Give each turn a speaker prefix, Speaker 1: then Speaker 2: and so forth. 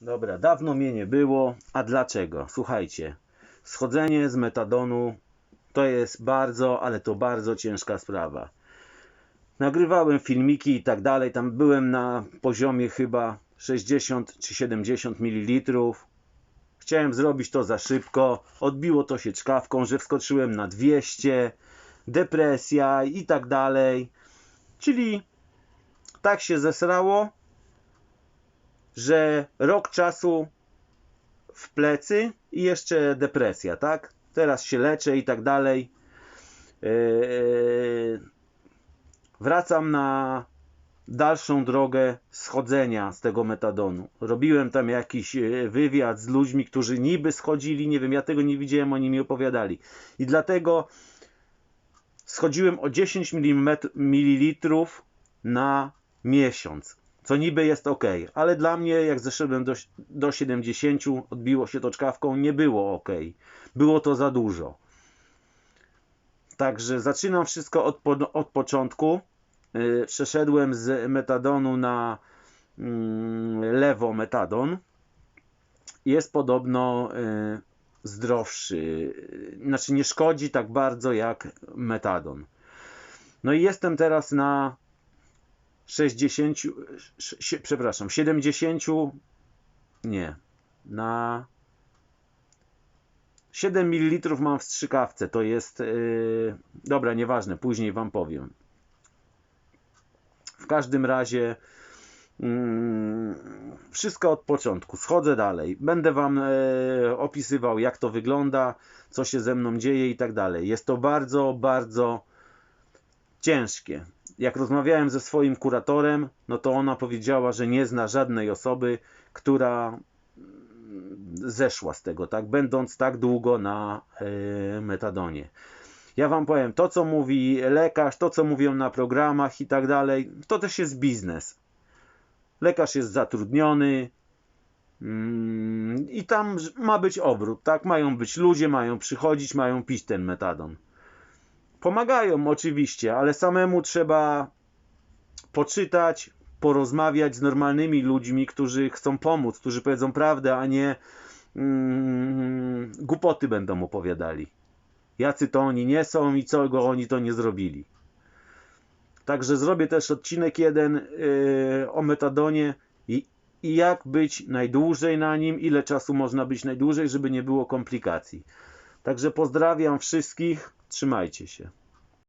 Speaker 1: Dobra, dawno mnie nie było. A dlaczego? Słuchajcie, schodzenie z metadonu to jest bardzo, ale to bardzo ciężka sprawa. Nagrywałem filmiki i tak dalej. Tam byłem na poziomie chyba 60 czy 70 ml. Chciałem zrobić to za szybko. Odbiło to się czkawką, że wskoczyłem na 200. Depresja i tak dalej. Czyli tak się zesrało, że rok czasu w plecy i jeszcze depresja, tak? Teraz się leczę i tak dalej. Yy, Wracam na dalszą drogę schodzenia z tego metadonu. Robiłem tam jakiś e, wywiad z ludźmi, którzy niby schodzili, nie wiem, ja tego nie widziałem, oni mi opowiadali. I dlatego schodziłem o 10 ml na miesiąc, co niby jest ok, ale dla mnie, jak zeszedłem do, do 70, odbiło się to czkawką, nie było ok. Było to za dużo. Także zaczynam wszystko od, od początku. Yy, Przeszedłem z metadonu na mm, lewometadon. Jest podobno yy, zdrowszy. Yy, Znaczy nie szkodzi tak bardzo jak metadon. No i jestem teraz na 60, sz- sie- przepraszam, 70, nie, na 7 ml mam w strzykawce, to jest, yy, dobra, nieważne, później Wam powiem. W każdym razie mm, wszystko od początku, schodzę dalej, będę Wam e, opisywał jak to wygląda, co się ze mną dzieje i tak dalej. Jest to bardzo, bardzo ciężkie. Jak rozmawiałem ze swoim kuratorem, no to ona powiedziała, że nie zna żadnej osoby, która zeszła z tego, tak, będąc tak długo na e, metadonie. Ja wam powiem, to co mówi lekarz, to co mówią na programach i tak dalej, to też jest biznes. Lekarz jest zatrudniony mm, i tam ma być obrót, tak? Mają być ludzie, mają przychodzić, mają pić ten metadon. Pomagają oczywiście, ale samemu trzeba poczytać, porozmawiać z normalnymi ludźmi, którzy chcą pomóc, którzy powiedzą prawdę, a nie mm, głupoty będą opowiadali. Jacy to oni nie są i co go oni to nie zrobili. Także zrobię też odcinek jeden yy, o metadonie i, i jak być najdłużej na nim, ile czasu można być najdłużej, żeby nie było komplikacji. Także pozdrawiam wszystkich, trzymajcie się.